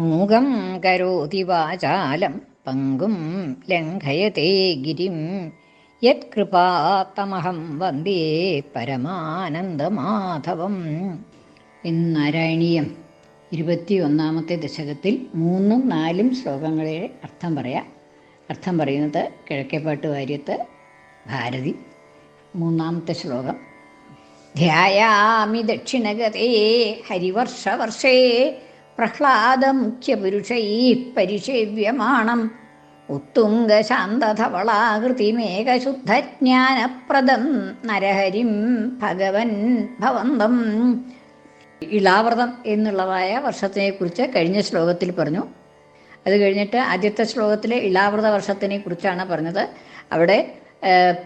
മൂകം കരോതി വാചാലം പങ്കും ലംഘയത്തെ ഗിരിം. യത്കൃപാത്തമഹം വന്ദേ പരമാനന്ദമാധവം. ഇന്നാരായണീയം. ഇരുപത്തിയൊന്നാമത്തെ ദശകത്തിൽ മൂന്നും നാലും ശ്ലോകങ്ങളെ അർത്ഥം പറയാം. അർത്ഥം പറയുന്നത് കിഴക്കേപ്പാട്ട് വാര്യത്ത് ഭാരതി. മൂന്നാമത്തെ ശ്ലോകം. ധ്യായാമി ദക്ഷിണഗതേ ഹരിവർഷവർഷേ പ്രഹ്ലാദമുഖ്യപുരുഷൈ പരിഷേവ്യമാണം ഉത്തുംഗശാന്തധവളാകൃതിമേകശുദ്ധജ്ഞാനപ്രദം നരഹരിം ഭഗവൻ ഭവന്തം. ഇളാവ്രതം എന്നുള്ളതായ വർഷത്തിനെക്കുറിച്ച് കഴിഞ്ഞ ശ്ലോകത്തിൽ പറഞ്ഞു. അത് കഴിഞ്ഞിട്ട് ആദ്യത്തെ ശ്ലോകത്തിലെ ഇളാവ്രത വർഷത്തിനെ കുറിച്ചാണ് പറഞ്ഞത്. അവിടെ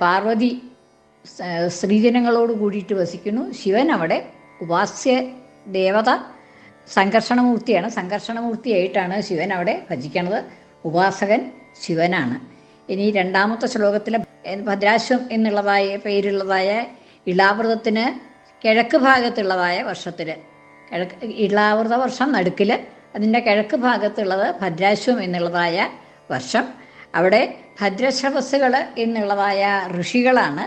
പാർവതി സ്ത്രീജനങ്ങളോട് കൂടിയിട്ട് വസിക്കുന്നു. ശിവൻ അവിടെ ഉപാസ്യ ദേവത സംഘർഷണമൂർത്തിയാണ്. സംഘർഷണമൂർത്തിയായിട്ടാണ് ശിവൻ അവിടെ ഭജിക്കുന്നത് ഉപാസകൻ ശിവനാണ്. ഇനി രണ്ടാമത്തെ ശ്ലോകത്തിലെ ഭദ്രാശ്വം എന്നുള്ളതായ പേരുള്ളതായ ഇളാവൃതത്തിന് കിഴക്ക് ഭാഗത്തുള്ളതായ വർഷത്തിൽ കിഴക്ക് ഇളാവൃത വർഷം നടുക്കിൽ അതിന്റെ കിഴക്ക് ഭാഗത്തുള്ളത് ഭദ്രാശ്വം എന്നുള്ളതായ വർഷം. അവിടെ ഭദ്രശ്രവസ്സുകൾ എന്നുള്ളതായ ഋഷികളാണ്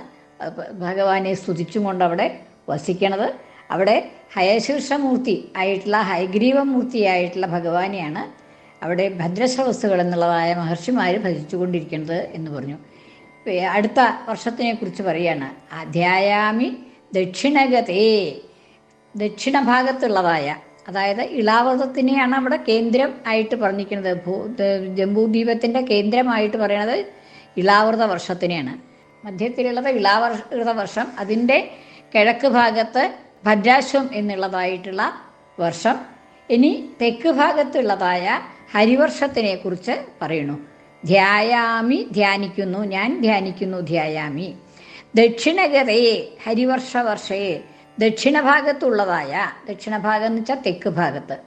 ഭഗവാനെ സ്തുതിച്ചും കൊണ്ട് അവിടെ വസിക്കണത്. അവിടെ ഹയശീർഷമൂർത്തി ആയിട്ടുള്ള ഹയഗ്രീവമൂർത്തിയായിട്ടുള്ള ഭഗവാനെയാണ് അവിടെ ഭദ്രശ്രവസ്സുകൾ എന്നുള്ളതായ മഹർഷിമാർ ഭജിച്ചുകൊണ്ടിരിക്കുന്നത് എന്ന് പറഞ്ഞു. അടുത്ത വർഷത്തിനെ കുറിച്ച് പറയാണ്. അധ്യായാമി ദക്ഷിണഗതേ ദക്ഷിണ ഭാഗത്തുള്ളതായ അതായത് ഇളാവൃതത്തിനെയാണ് അവിടെ കേന്ദ്രം ആയിട്ട് പറഞ്ഞിരിക്കുന്നത്. ഭൂ ജംബൂദ്വീപത്തിന്റെ കേന്ദ്രമായിട്ട് പറയണത് ഇളാവൃത വർഷത്തിനെയാണ്. മധ്യത്തിലുള്ളത് ഇളാവൃത വർഷം. അതിന്റെ കിഴക്ക് ഭാഗത്ത് ഭദ്രാശ്വം എന്നുള്ളതായിട്ടുള്ള വർഷം. ഇനി തെക്ക് ഭാഗത്തുള്ളതായ ഹരിവർഷത്തിനെ കുറിച്ച് പറയുന്നു. ധ്യായാമി ധ്യാനിക്കുന്നു. ഞാൻ ധ്യാനിക്കുന്നു ധ്യായാമി. ദക്ഷിണഗതയെ ഹരിവർഷ വർഷയെ ദക്ഷിണഭാഗത്തുള്ളതായ ദക്ഷിണഭാഗം എന്ന് വെച്ചാൽ തെക്ക് ഭാഗത്ത്.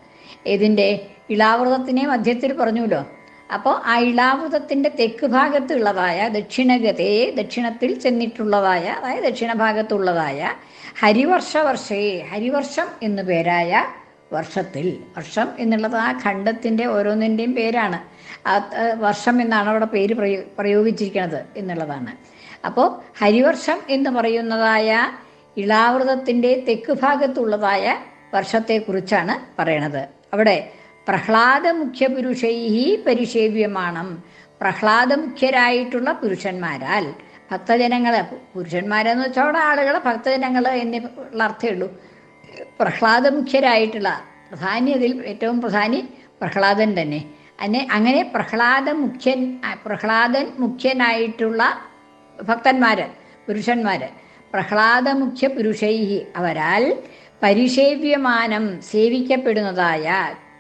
ഇതിന്റെ ഇളാവൃതത്തിനെ മധ്യത്തിൽ പറഞ്ഞുല്ലോ അപ്പോൾ ആ തെക്ക് ഭാഗത്തുള്ളതായ ദക്ഷിണഗതയെ ദക്ഷിണത്തിൽ ചെന്നിട്ടുള്ളതായ അതായത് ദക്ഷിണഭാഗത്തുള്ളതായ ഹരിവർഷ വർഷയെ ഹരിവർഷം എന്നു പേരായ വർഷത്തിൽ. വർഷം എന്നുള്ളത് ആ ഖണ്ഡത്തിന്റെ ഓരോന്നിന്റെയും പേരാണ്. വർഷം എന്നാണ് അവിടെ പേര് പ്രയോ പ്രയോഗിച്ചിരിക്കുന്നത് എന്നുള്ളതാണ്. അപ്പോൾ ഹരിവർഷം എന്ന് പറയുന്നതായ ഇളാവൃതത്തിന്റെ തെക്ക് ഭാഗത്തുള്ളതായ വർഷത്തെക്കുറിച്ചാണ് പറയണത്. അവിടെ പ്രഹ്ലാദ മുഖ്യപുരുഷൈഹി പരിശേവ്യമാണം. പ്രഹ്ലാദ മുഖ്യരായിട്ടുള്ള പുരുഷന്മാരാൽ ഭക്തജനങ്ങളെ പുരുഷന്മാരെന്ന് വെച്ചാൽ അവിടെ ആളുകൾ ഭക്തജനങ്ങൾ എന്നുള്ള അർത്ഥമേ ഉള്ളൂ. പ്രഹ്ലാദ മുഖ്യരായിട്ടുള്ള പ്രധാനി അതിൽ ഏറ്റവും പ്രധാനി പ്രഹ്ലാദൻ തന്നെ. അന്നെ അങ്ങനെ പ്രഹ്ലാദ മുഖ്യൻ പ്രഹ്ലാദൻ മുഖ്യനായിട്ടുള്ള ഭക്തന്മാർ പുരുഷന്മാർ പ്രഹ്ലാദ മുഖ്യ പുരുഷൈഹി അവരാൽ പരിശേവ്യമാനം സേവിക്കപ്പെടുന്നതായ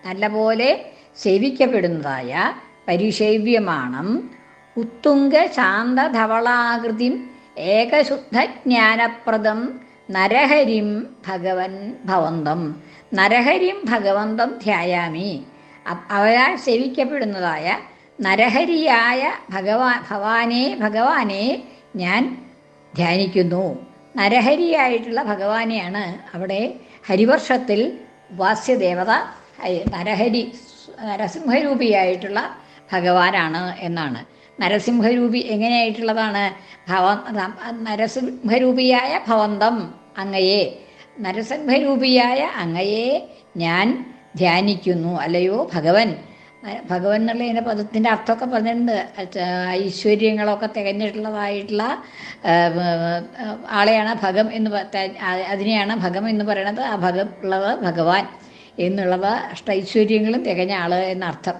നല്ലപോലെ സേവിക്കപ്പെടുന്നതായ പരിഷേവ്യമാണം ഉത്തുംഗ ശാന്തധവളാകൃതിം ഏകശുദ്ധജ്ഞാനപ്രദം നരഹരിം ഭഗവൻ ഭവന്തം. നരഹരിം ഭഗവന്തം ധ്യായാമി. അവയാൽ സേവിക്കപ്പെടുന്നതായ നരഹരിയായ ഭഗവാ ഭവാനെ ഭഗവാനെ ഞാൻ ധ്യാനിക്കുന്നു. നരഹരിയായിട്ടുള്ള ഭഗവാനെയാണ് അവിടെ ഹരിവർഷത്തിൽ വാസ്യദേവത നരഹരി നരസിംഹരൂപിയായിട്ടുള്ള ഭഗവാനാണ് എന്നാണ്. നരസിംഹരൂപി എങ്ങനെയായിട്ടുള്ളതാണ്? ഭവ നരസിംഹരൂപിയായ ഭവന്തം അങ്ങയെ. നരസിംഹരൂപിയായ അങ്ങയെ ഞാൻ ധ്യാനിക്കുന്നു അല്ലയോ ഭഗവൻ? ഭഗവൻ എന്നുള്ള ഇതിന്റെ പദത്തിന്റെ അർത്ഥമൊക്കെ പറഞ്ഞിട്ടുണ്ട്. ഐശ്വര്യങ്ങളൊക്കെ തികഞ്ഞിട്ടുള്ളതായിട്ടുള്ള ആളെയാണ് ഭഗം എന്ന് അതിനെയാണ് ഭഗം എന്ന് പറയുന്നത് ആ ഭഗം ഉള്ളത് ഭഗവാൻ. എന്നുള്ളത് അഷ്ടൈശ്വര്യങ്ങളും തികഞ്ഞ ആൾ എന്നർത്ഥം.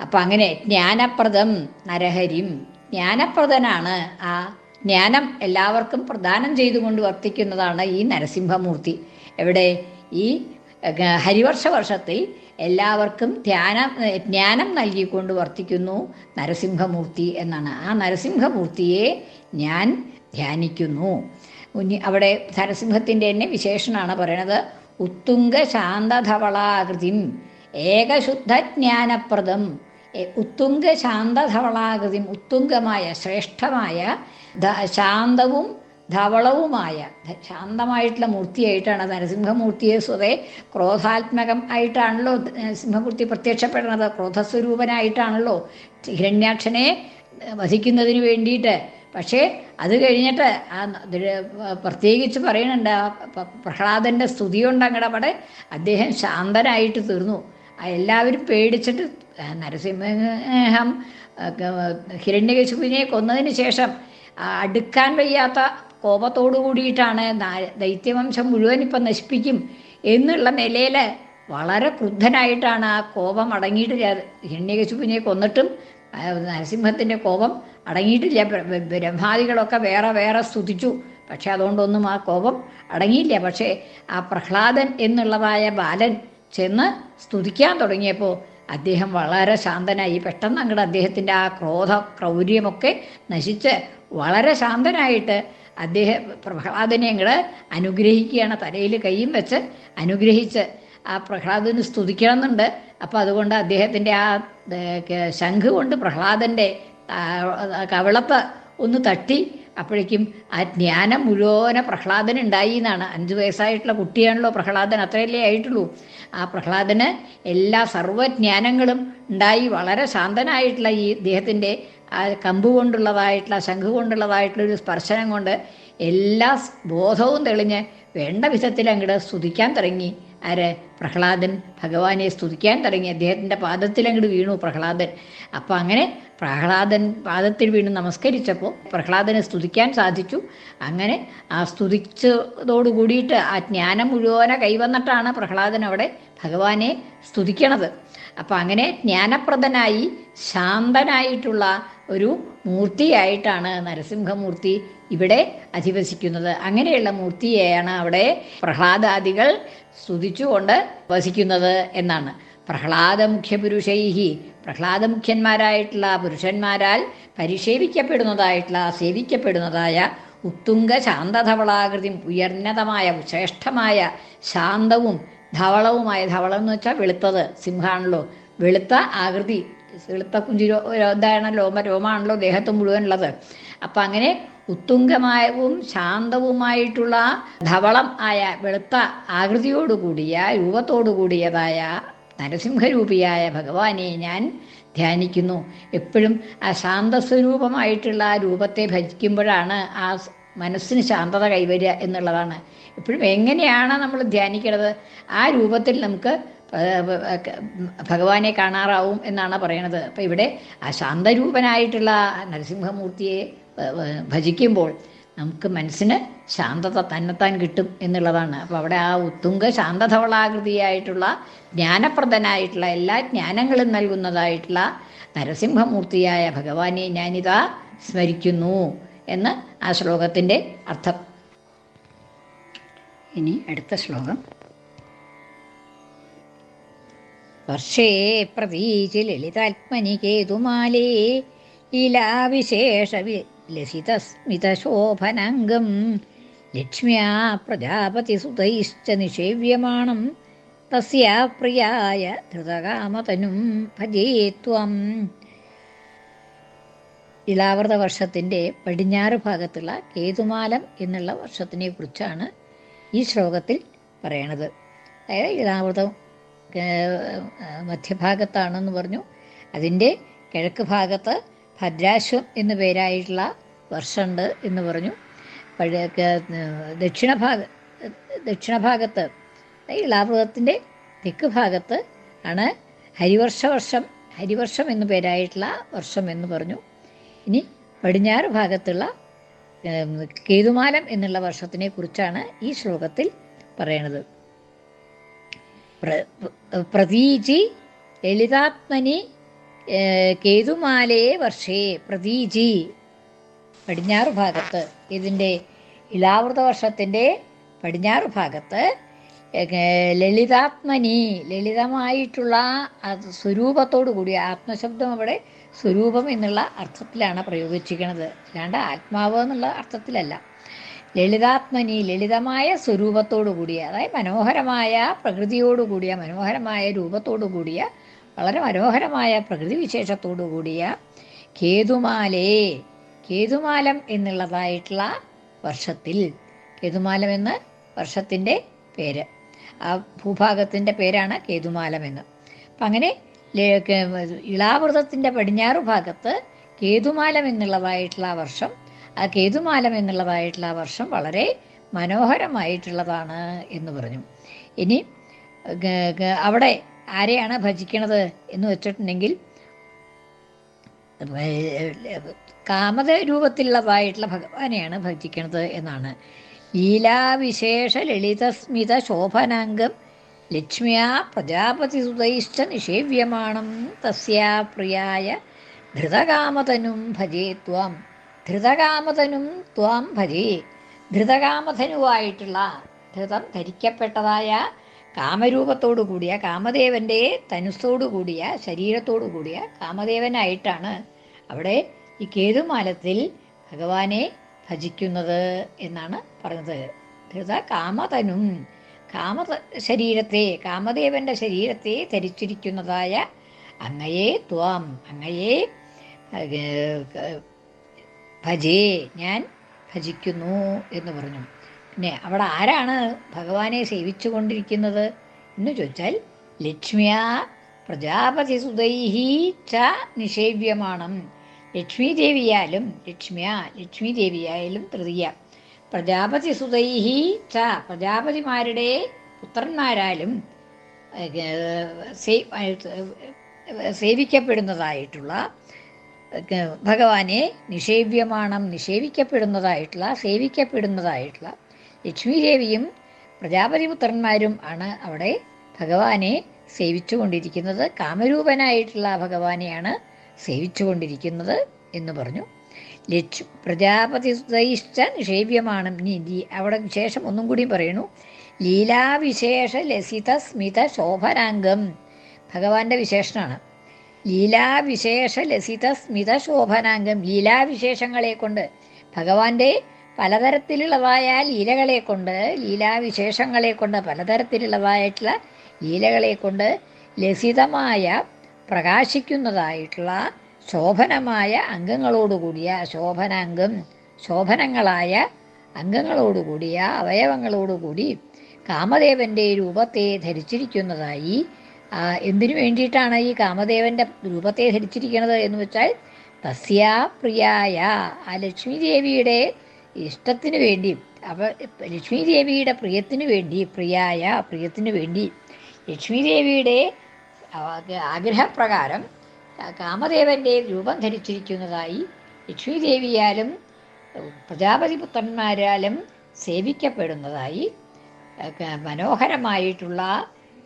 അപ്പം അങ്ങനെ ജ്ഞാനപ്രദം നരഹരിം. ജ്ഞാനപ്രദനാണ്. ആ ജ്ഞാനം എല്ലാവർക്കും പ്രദാനം ചെയ്തുകൊണ്ട് വർത്തിക്കുന്നതാണ് ഈ നരസിംഹമൂർത്തി. എവിടെ? ഈ ഹരിവർഷ വർഷത്തിൽ എല്ലാവർക്കും ധ്യാനം ജ്ഞാനം നൽകിക്കൊണ്ട് വർത്തിക്കുന്നു നരസിംഹമൂർത്തി എന്നാണ്. ആ നരസിംഹമൂർത്തിയെ ഞാൻ ധ്യാനിക്കുന്നു. അവിടെ നരസിംഹത്തിന്റെ തന്നെ വിശേഷണമാണ് പറയണത്. ഉത്തുംഗ ശാന്തധവളാകൃതിം ഏകശുദ്ധജ്ഞാനപ്രദം. ഉത്തുംഗ ശാന്തധവളാകൃതിം ഉത്തുംഗമായ ശ്രേഷ്ഠമായ ശാന്തവും ധവളവുമായ ശാന്തമായിട്ടുള്ള മൂർത്തിയായിട്ടാണ് നരസിംഹമൂർത്തിയെ സ്വതേ ക്രോധാത്മകം ആയിട്ടാണല്ലോ സിംഹമൂർത്തി പ്രത്യക്ഷപ്പെടുന്നത്. ക്രോധസ്വരൂപനായിട്ടാണല്ലോ ഹിരണ്യാക്ഷനെ വധിക്കുന്നതിന് വേണ്ടിയിട്ട് പക്ഷേ അത് കഴിഞ്ഞിട്ട് ആ പ്രത്യേകിച്ച് പറയുന്നുണ്ട് ആ പ്രഹ്ലാദന്റെ സ്തുതി കൊണ്ട് അങ്ങടെ അവിടെ അദ്ദേഹം ശാന്തനായിട്ട് തീർന്നു. എല്ലാവരും പേടിച്ചിട്ട് നരസിംഹം ഹിരണ്യകശുവിനെ കൊന്നതിന് ശേഷം അടുക്കാൻ വയ്യാത്ത കോപത്തോടു കൂടിയിട്ടാണ് ദൈത്യവംശം മുഴുവൻ ഇപ്പം നശിപ്പിക്കും എന്നുള്ള നിലയിൽ വളരെ ക്രുദ്ധനായിട്ടാണ് ആ കോപം അടങ്ങിയിട്ട് ഹിരണ്യകശുവിനെ കൊന്നിട്ടും നരസിംഹത്തിന്റെ കോപം അടങ്ങിയിട്ടില്ല. ബ്ര- ബ്ര- ബ്രഹ്മാദികളൊക്കെ വേറെ വേറെ സ്തുതിച്ചു. പക്ഷെ അതുകൊണ്ടൊന്നും ആ കോപം അടങ്ങിയില്ല. പക്ഷേ ആ പ്രഹ്ലാദൻ എന്നുള്ളതായ ബാലൻ ചെന്ന് സ്തുതിക്കാൻ തുടങ്ങിയപ്പോൾ അദ്ദേഹം വളരെ ശാന്തനായി പെട്ടെന്ന് അങ്ങോട്ട് അദ്ദേഹത്തിന്റെ ആ ക്രോധ ക്രൗര്യമൊക്കെ നശിച്ച് വളരെ ശാന്തനായിട്ട് അദ്ദേഹം പ്രഹ്ലാദനെ അങ്ങോട്ട് അനുഗ്രഹിക്കുകയാണ്. തലയിൽ കൈയും വെച്ച് അനുഗ്രഹിച്ച് ആ പ്രഹ്ലാദന് സ്തുതിക്കണമെന്നുണ്ട്. അപ്പം അതുകൊണ്ട് അദ്ദേഹത്തിന്റെ ആ ശംഖ് കൊണ്ട് പ്രഹ്ലാദന്റെ കവിളപ്പ് ഒന്ന് തട്ടി. അപ്പോഴേക്കും ആ ജ്ഞാനം മുഴുവനെ പ്രഹ്ലാദൻ ഉണ്ടായി എന്നാണ്. അഞ്ച് വയസ്സായിട്ടുള്ള കുട്ടിയാണല്ലോ പ്രഹ്ലാദൻ. അത്രയല്ലേ ആയിട്ടുള്ളൂ. ആ പ്രഹ്ലാദന് എല്ലാ സർവജ്ഞാനങ്ങളും ഉണ്ടായി. വളരെ ശാന്തനായിട്ടുള്ള ഈ ഇദ്ദേഹത്തിന്റെ ആ കമ്പ് കൊണ്ടുള്ളതായിട്ടുള്ള ശംഖ് കൊണ്ടുള്ളതായിട്ടുള്ള ഒരു സ്പർശനം കൊണ്ട് എല്ലാ ബോധവും തെളിഞ്ഞ് വേണ്ട വിധത്തിൽ അങ്ങോട്ട് സ്തുതിക്കാൻ തുടങ്ങി. ആര്? പ്രഹ്ലാദൻ. ഭഗവാനെ സ്തുതിക്കാൻ തുടങ്ങി. അദ്ദേഹത്തിന്റെ പാദത്തിൽ അങ്ങോട്ട് വീണു പ്രഹ്ലാദൻ. അപ്പോൾ അങ്ങനെ പ്രഹ്ലാദൻ പാദത്തിൽ വീണ് നമസ്കരിച്ചപ്പോൾ പ്രഹ്ലാദനെ സ്തുതിക്കാൻ സാധിച്ചു. അങ്ങനെ ആ സ്തുതിച്ചതോടു കൂടിയിട്ട് ആ ജ്ഞാനം മുഴുവനെ കൈവന്നിട്ടാണ് പ്രഹ്ലാദൻ അവിടെ ഭഗവാനെ സ്തുതിക്കണത്. അപ്പം അങ്ങനെ ജ്ഞാനപ്രദനായി ശാന്തനായിട്ടുള്ള ഒരു മൂർത്തിയായിട്ടാണ് നരസിംഹമൂർത്തി ഇവിടെ അധിവസിക്കുന്നത്. അങ്ങനെയുള്ള മൂർത്തിയെയാണ് അവിടെ പ്രഹ്ലാദാദികൾ സ്തുതിച്ചുകൊണ്ട് വസിക്കുന്നത് എന്നാണ്. പ്രഹ്ലാദമുഖ്യപുരുഷൈഹി പ്രഹ്ലാദമുഖ്യന്മാരായിട്ടുള്ള പുരുഷന്മാരാൽ പരിഷേവിക്കപ്പെടുന്നതായിട്ടുള്ള സേവിക്കപ്പെടുന്നതായ ഉത്തുംഗ ശാന്തധവളാകൃതി ഉയർന്നതമായ ശ്രേഷ്ഠമായ ശാന്തവും ധവളവുമായ ധവളം എന്ന് വെച്ചാൽ വെളുത്തത് സിംഹാണല്ലോ. വെളുത്ത ആകൃതി വെളുത്ത കുഞ്ചിരോ ഇതാണല്ലോ രോമ രോമാണല്ലോ ദേഹത്ത് മുഴുവനുള്ളത്. അപ്പം അങ്ങനെ ഉത്തുംഗമായവും ശാന്തവുമായിട്ടുള്ള ധവളം ആയ വെളുത്ത ആകൃതിയോടുകൂടിയ രൂപത്തോടുകൂടിയതായ നരസിംഹരൂപിയായ ഭഗവാനെ ഞാൻ ധ്യാനിക്കുന്നു. എപ്പോഴും ആ ശാന്തസ്വരൂപമായിട്ടുള്ള ആ രൂപത്തെ ഭജിക്കുമ്പോഴാണ് ആ മനസ്സിന് ശാന്തത കൈവരിക എന്നുള്ളതാണ്. എപ്പോഴും എങ്ങനെയാണ് നമ്മൾ ധ്യാനിക്കുന്നത് ആ രൂപത്തിൽ നമുക്ക് ഭഗവാനെ കാണാറാവും എന്നാണ് പറയണത്. അപ്പം ഇവിടെ ആ ശാന്തരൂപനായിട്ടുള്ള നരസിംഹമൂർത്തിയെ ഭജിക്കുമ്പോൾ നമുക്ക് മനസ്സിന് ശാന്തത തന്നെത്താൻ കിട്ടും എന്നുള്ളതാണ്. അപ്പോൾ അവിടെ ആ ഉത്തുംഗ ശാന്തധവളാകൃതിയായിട്ടുള്ള ജ്ഞാനപ്രദനായിട്ടുള്ള എല്ലാ ജ്ഞാനങ്ങളും നൽകുന്നതായിട്ടുള്ള നരസിംഹമൂർത്തിയായ ഭഗവാനെ ഞാനിതാ സ്മരിക്കുന്നു. എന്ന് ആ ശ്ലോകത്തിന്റെ അർത്ഥം. ഇനി അടുത്ത ശ്ലോകം. വർഷേ പ്രതീചി ലളിതാത്മനി കേതുമാലേ ലീലാവിശേഷ ലസിതസ്മിതശോഭനാംഗം ലക്ഷ്മ്യാ പ്രജാപതിസുതൈശ്ച നിഷേവ്യമാണം തസ്യാ പ്രിയായ ധൃതകാമതനും ഭജേ ത്വം ഇലാവൃത വർഷത്തിന്റെ പടിഞ്ഞാറ് ഭാഗത്തുള്ള കേതുമാലം എന്നുള്ള വർഷത്തിനെ കുറിച്ചാണ് ഈ ശ്ലോകത്തിൽ പറയണത്. അതായത് ഇളാവൃതം മധ്യഭാഗത്താണെന്ന് പറഞ്ഞു. അതിന്റെ കിഴക്ക് ഭാഗത്ത് ഭദ്രാശ്വം എന്നു പേരായിട്ടുള്ള വർഷമുണ്ട് എന്ന് പറഞ്ഞു. പഴയ ദക്ഷിണഭാഗ ദക്ഷിണഭാഗത്ത് ഇളാവൃതത്തിന്റെ തെക്ക് ഭാഗത്ത് ആണ് ഹരിവർഷ വർഷം ഹരിവർഷം എന്നു പേരായിട്ടുള്ള വർഷം എന്ന് പറഞ്ഞു. ഇനി പടിഞ്ഞാറ് ഭാഗത്തുള്ള കേതുമാലം എന്നുള്ള വർഷത്തിനെ കുറിച്ചാണ് ഈ ശ്ലോകത്തിൽ പറയണത്. പ്രതീചി ലളിതാത്മനി കേതുമാലയെ വർഷേ പ്രതീചി. പടിഞ്ഞാറ് ഭാഗത്ത് ഇതിന്റെ ഇലാവൃത വർഷത്തിന്റെ പടിഞ്ഞാറ് ഭാഗത്ത് ലളിതാത്മനി ലളിതമായിട്ടുള്ള സ്വരൂപത്തോടു കൂടി ആത്മശബ്ദം അവിടെ സ്വരൂപം എന്നുള്ള അർത്ഥത്തിലാണ് പ്രയോഗിച്ചിരിക്കുന്നത്. അല്ലാണ്ട് ആത്മാവ് എന്നുള്ള അർത്ഥത്തിലല്ല. ലളിതാത്മനി ലളിതമായ സ്വരൂപത്തോടു കൂടിയ അതായത് മനോഹരമായ പ്രകൃതിയോടു കൂടിയ മനോഹരമായ രൂപത്തോടു കൂടിയ വളരെ മനോഹരമായ പ്രകൃതി വിശേഷത്തോടു കൂടിയ കേതുമാലേ കേതുമാലം എന്നുള്ളതായിട്ടുള്ള വർഷത്തിൽ കേതുമാലം എന്ന് വർഷത്തിന്റെ പേര്. ആ ഭൂഭാഗത്തിന്റെ പേരാണ് കേതുമാലമെന്ന് അപ്പം അങ്ങനെ ഇളാവൃതത്തിന്റെ പടിഞ്ഞാറ് ഭാഗത്ത് കേതുമാലം എന്നുള്ളതായിട്ടുള്ള ആ വർഷം. ആ കേതുമാലം എന്നുള്ളതായിട്ടുള്ള ആ വർഷം വളരെ മനോഹരമായിട്ടുള്ളതാണ് എന്ന് പറഞ്ഞു. ഇനി അവിടെ ആരെയാണ് ഭജിക്കണത് എന്ന് വെച്ചിട്ടുണ്ടെങ്കിൽ കാമത രൂപത്തിലുള്ളതായിട്ടുള്ള ഭഗവാനെയാണ് ഭജിക്കണത് എന്നാണ്. ലീലാവിശേഷ ലളിതസ്മിത ശോഭനാംഗം ലക്ഷ്മ്യാ പ്രജാപതിസുതൈശ്ച നിഷേവ്യമാണം തസ്യാ പ്രിയായ ധൃതകാമതനും ഭജേ ത്വം. ധൃതകാമതനും ത്വാം ഭജേ. ധൃതകാമധനുവായിട്ടുള്ള ധൃതം ധരിക്കപ്പെട്ടതായ കാമരൂപത്തോടു കൂടിയ കാമദേവന്റെ തനുസ്സോടു കൂടിയ ശരീരത്തോടു കൂടിയ കാമദേവനായിട്ടാണ് അവിടെ ഈ കേതുമാലത്തിൽ ഭഗവാനെ ഭജിക്കുന്നത് എന്നാണ് പറഞ്ഞത്. ധൃത കാമതനും കാമ ശരീരത്തെ കാമദേവന്റെ ശരീരത്തെ ധരിച്ചിരിക്കുന്നതായ അങ്ങയെ ത്വാം അങ്ങയെ ഭജേ ഞാൻ ഭജിക്കുന്നു എന്ന് പറഞ്ഞു. പിന്നെ അവിടെ ആരാണ് ഭഗവാനെ സേവിച്ചു കൊണ്ടിരിക്കുന്നത് എന്ന് ചോദിച്ചാൽ ലക്ഷ്മിയ പ്രജാപതി സുതൈഹി ച നിഷേവ്യമാണം. ലക്ഷ്മി ദേവിയാലും ലക്ഷ്മിയ ലക്ഷ്മി ദേവിയായാലും തൃതീയ. പ്രജാപതി സുതൈഹി ച പ്രജാപതിമാരുടെ പുത്രന്മാരാലും സേവിക്കപ്പെടുന്നതായിട്ടുള്ള ഭഗവാനെ നിഷേവ്യമാണം നിഷേവിക്കപ്പെടുന്നതായിട്ടുള്ള സേവിക്കപ്പെടുന്നതായിട്ടുള്ള ലക്ഷ്മി ദേവിയും പ്രജാപതി പുത്രന്മാരും ആണ് അവിടെ ഭഗവാനെ സേവിച്ചുകൊണ്ടിരിക്കുന്നത്. കാമരൂപനായിട്ടുള്ള ഭഗവാനെയാണ് സേവിച്ചുകൊണ്ടിരിക്കുന്നത് എന്ന് പറഞ്ഞു. ലക്ഷ് പ്രജാപതി സുതൈശ്ച നിഷേവ്യമാണ് നീതി. അവിടെ വിശേഷം ഒന്നും കൂടി പറയുന്നു. ലീലാവിശേഷ ലസിത സ്മിത ശോഭനാംഗം. ഭഗവാന്റെ വിശേഷനാണ്. ലീലാവിശേഷ ലസിത സ്മിത ശോഭനാംഗം. ലീലാവിശേഷങ്ങളെ കൊണ്ട് ഭഗവാന്റെ പലതരത്തിലുള്ളതായ ലീലകളെ കൊണ്ട് ലീലാവിശേഷങ്ങളെ കൊണ്ട് പലതരത്തിലുള്ളതായിട്ടുള്ള ലീലകളെ കൊണ്ട് ലസിതമായ പ്രകാശിക്കുന്നതായിട്ടുള്ള ശോഭനമായ അംഗങ്ങളോടുകൂടിയ ശോഭനാംഗം ശോഭനങ്ങളായ അംഗങ്ങളോടുകൂടിയ അവയവങ്ങളോടുകൂടി കാമദേവന്റെ രൂപത്തെ ധരിച്ചിരിക്കുന്നതായി എന്തിനു വേണ്ടിയിട്ടാണ് ഈ കാമദേവന്റെ രൂപത്തെ ധരിച്ചിരിക്കുന്നത് എന്ന് വെച്ചാൽ തസ്യാ പ്രിയായ ആ ലക്ഷ്മി ദേവിയുടെ ഇഷ്ടത്തിന് വേണ്ടി അവ ലക്ഷ്മി ദേവിയുടെ പ്രിയത്തിന് വേണ്ടി പ്രിയായ പ്രിയത്തിന് വേണ്ടി ലക്ഷ്മി ദേവിയുടെ ആഗ്രഹപ്രകാരം കാമദേവന്റെ രൂപം ധരിച്ചിരിക്കുന്നതായി ലക്ഷ്മി ദേവിയാലും പ്രജാപതി പുത്രന്മാരാലും സേവിക്കപ്പെടുന്നതായി മനോഹരമായിട്ടുള്ള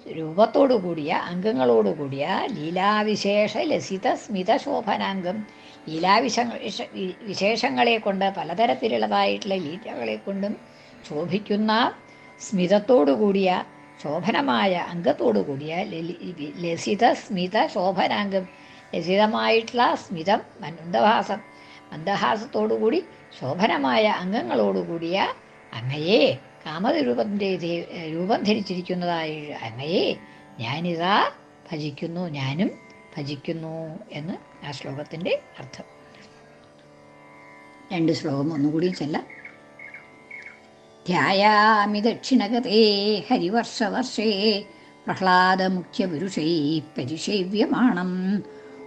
രൂപത്തോടു കൂടിയ അംഗങ്ങളോടു കൂടിയ ലീലാവിശേഷ ലസിത സ്മിത ശോഭനാംഗം ലീലാവിശ വിശേഷങ്ങളെ കൊണ്ട് പലതരത്തിലുള്ളതായിട്ടുള്ള ലീലകളെ കൊണ്ടും ശോഭിക്കുന്ന സ്മിതത്തോടു കൂടിയ ശോഭനമായ അംഗത്തോടു കൂടിയ ലസിത സ്മിത ശോഭനാംഗം ലസിതമായിട്ടുള്ള സ്മിതം മന്ദഹാസം മന്ദഹാസത്തോടുകൂടി ശോഭനമായ അംഗങ്ങളോടുകൂടിയ അങ്ങയെ കാമരൂപത്തിന്റെ രൂപം ധരിച്ചിരിക്കുന്നതായ അങ്ങയെ ഞാനിതാ ഭജിക്കുന്നു ഞാനും ഭജിക്കുന്നു എന്ന് ആ ശ്ലോകത്തിന്റെ അർത്ഥം. രണ്ട് ശ്ലോകം ഒന്നുകൂടി ചെല്ലാം. ധ്യായാമി ദക്ഷിണഗതേ ഹരിവർഷവർഷേ പ്രഹ്ലാദമുഖ്യപുരുഷൈ പരിഷേവ്യമാണം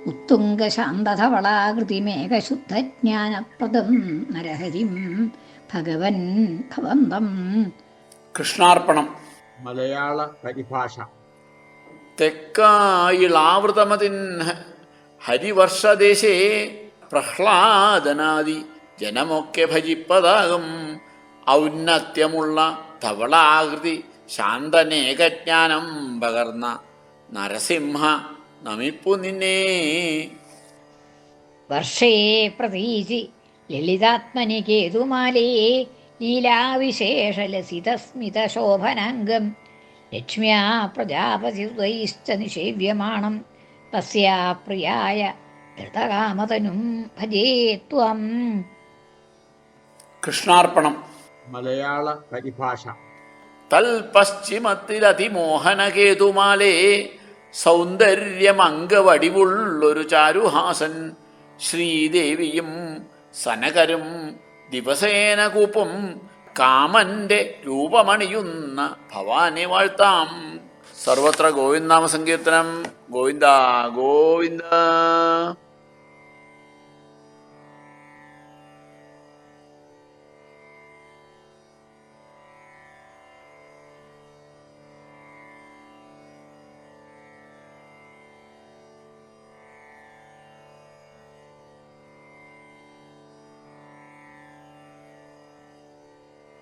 ഉത്തുംഗശാന്തധവളാകൃതിമേഘശുദ്ധജ്ഞാനപ്രദം നരഹരിം ഭഗവൻ ഭവന്തം. കൃഷ്ണാർപ്പണം. മലയാള പരിഭാഷ. തെക്കായിളാവൃതമതിൻ ഹരിവർഷദേശേ പ്രഹ്ലാദനാദി ജനമൊക്കെ ഭജിപ്പതാകും. ഔന്നത്യമുള്ള തവളാകൃതി ശാന്തനേകജ്ഞാനം പകർന്ന നരസിംഹ നമിപ്പു നിന്നേ. വർഷേ പ്രതീജി ലളിതാത്മനി കേതുമാലേ ലീലാവിശേഷലസിതസ്മിതശോഭനാംഗം ലക്ഷ്മ്യാ പ്രജാപതിശ്ച നിഷേവ്യമാണം. തസ്യാ പ്രിയായ ധൃതകാമതനും ഭജേ ത്വം. കൃഷ്ണാർപ്പണം. മലയാള പരിഭാഷ. തൽപശ്ചിമത്തിലതിമോഹനകേതുമാലേ സൗന്ദര്യമംഗവടിവുള്ളൊരു ചാരുഹാസൻ ശ്രീദേവിയും സനകരും ദിവസേന കൂപ്പും കാമന്റെ രൂപമണിയുന്ന ഭവാനെ വാഴ്ത്താം. സർവത്ര ഗോവിന്ദാമ സങ്കീർത്തനം ഗോവിന്ദ ഗോവിന്ദ.